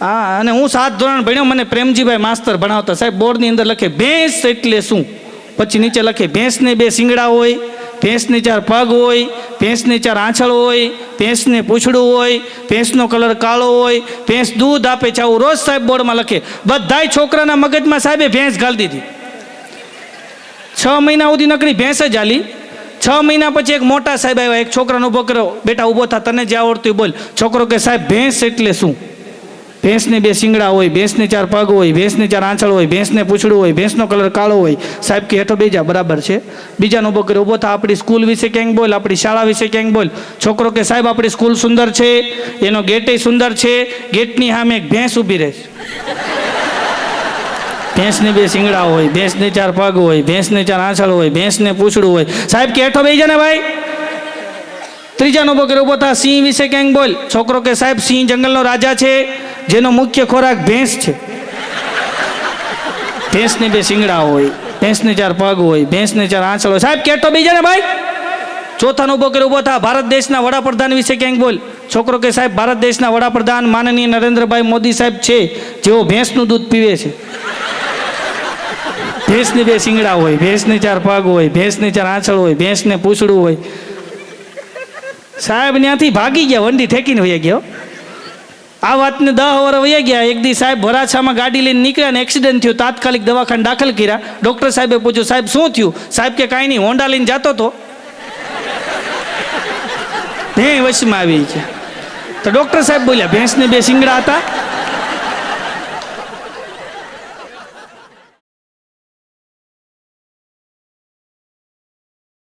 હા, અને હું સાત ધોરણ ભણ્યો, મને પ્રેમજીભાઈ માસ્તર ભણાવતા. સાહેબ, બોર્ડની અંદર લખે, ભેંસ એટલે શું? પછી નીચે લખે, ભેંસને બે શિંગડા હોય, ભેંસને ચાર પગ હોય, ભેંસને ચાર આંછળ હોય, ભેંસને પૂંછડું હોય, ભેંસનો કલર કાળો હોય, ભેંસ દૂધ આપે છે. આવું રોજ સાહેબ બોર્ડમાં લખે. બધાય છોકરાના મગજમાં સાહેબે ભેંસ ઘાલી દીધી. છ મહિના સુધી નકરી ભેંસ જ હાલી. છ મહિના પછી એક મોટા સાહેબ આવ્યા. એક છોકરાનો ઊભો કર્યો. બેટા ઊભો થા, તને જે આવડતું બોલ. છોકરો કે સાહેબ, ભેંસ એટલે શું? ભેંસને બે શિંગડા હોય, ભેંસને ચાર પગ હોય, ભેંસને ચાર આંચળ હોય, ભેંસને પૂછડું હોય, ભેંસનો કલર કાળો હોય, સાહેબ કે હેઠો બેજા, બરાબર છે? બીજાનો ઊભો કર્યો ઊભો થા, આપણી સ્કૂલ વિશે ક્યાંક બોલ, આપણી શાળા વિશે ક્યાંક બોલ. છોકરો કે, સાહેબ, આપણી સ્કૂલ સુંદર છે, એનો ગેટે સુંદર છે, ગેટની સામે એક ભેંસ ઊભી રહે છે. ભેંસને બે શિંગડા હોય, ભેંસને ચાર પગ હોય, ભેંસને ચાર આંચળ હોય, ભેંસને પૂછડું હોય. સાહેબ, કે હેઠો બેસી ને ભાઈ? ત્રીજાનો ઊભો કરે ઊભો થા, સિંહ વિશે ક્યાંક બોલ. છોકરો કે, સાહેબ, સિંહ જંગલનો રાજા છે જેનો મુખ્ય ખોરાક ભેંસ છે. ભેંસને બે શિંગડા હોય, ભેંસને ચાર પગ હોય, ભેંસને ચાર આંચળ હોય. સાહેબ કહેતો બેસી જા ને ભાઈ? ચોથાનો ઊભો કર્યો, ઊભો થા. ભારત દેશના વડાપ્રધાન વિશે ક્યાંક બોલ. છોકરો કે, સાહેબ, ભારત દેશના વડાપ્રધાન માનનીય નરેન્દ્રભાઈ મોદી સાહેબ છે, જેઓ ભેંસનું દૂધ પીવે છે. ભેંસને બે શિંગડા હોય, ભેંસને ચાર પગ હોય, ભેંસને ચાર આંચળ હોય, ભેંસને પૂંછડું હોય. સાહેબ ત્યાંથી ભાગી ગયા, વંડી ઠેકીને વયા ગયા. આ વાતને દહ વર વયા ગયા. એક દી સાહેબ ભરાછામાં ગાડી લઈને નીકળ્યા ને એક્સિડન્ટ થયું. તાત્કાલિક દવાખાને દાખલ કર્યા. ડૉક્ટર સાહેબે પૂછ્યું, સાહેબ, શું થયું? સાહેબ કે કાંઈ નહીં, હોન્ડા લઈને જતો તો. હે વશમાં આવી છે. તો ડૉક્ટર સાહેબ બોલ્યા, ભેંસને બે શિંગડા હતા.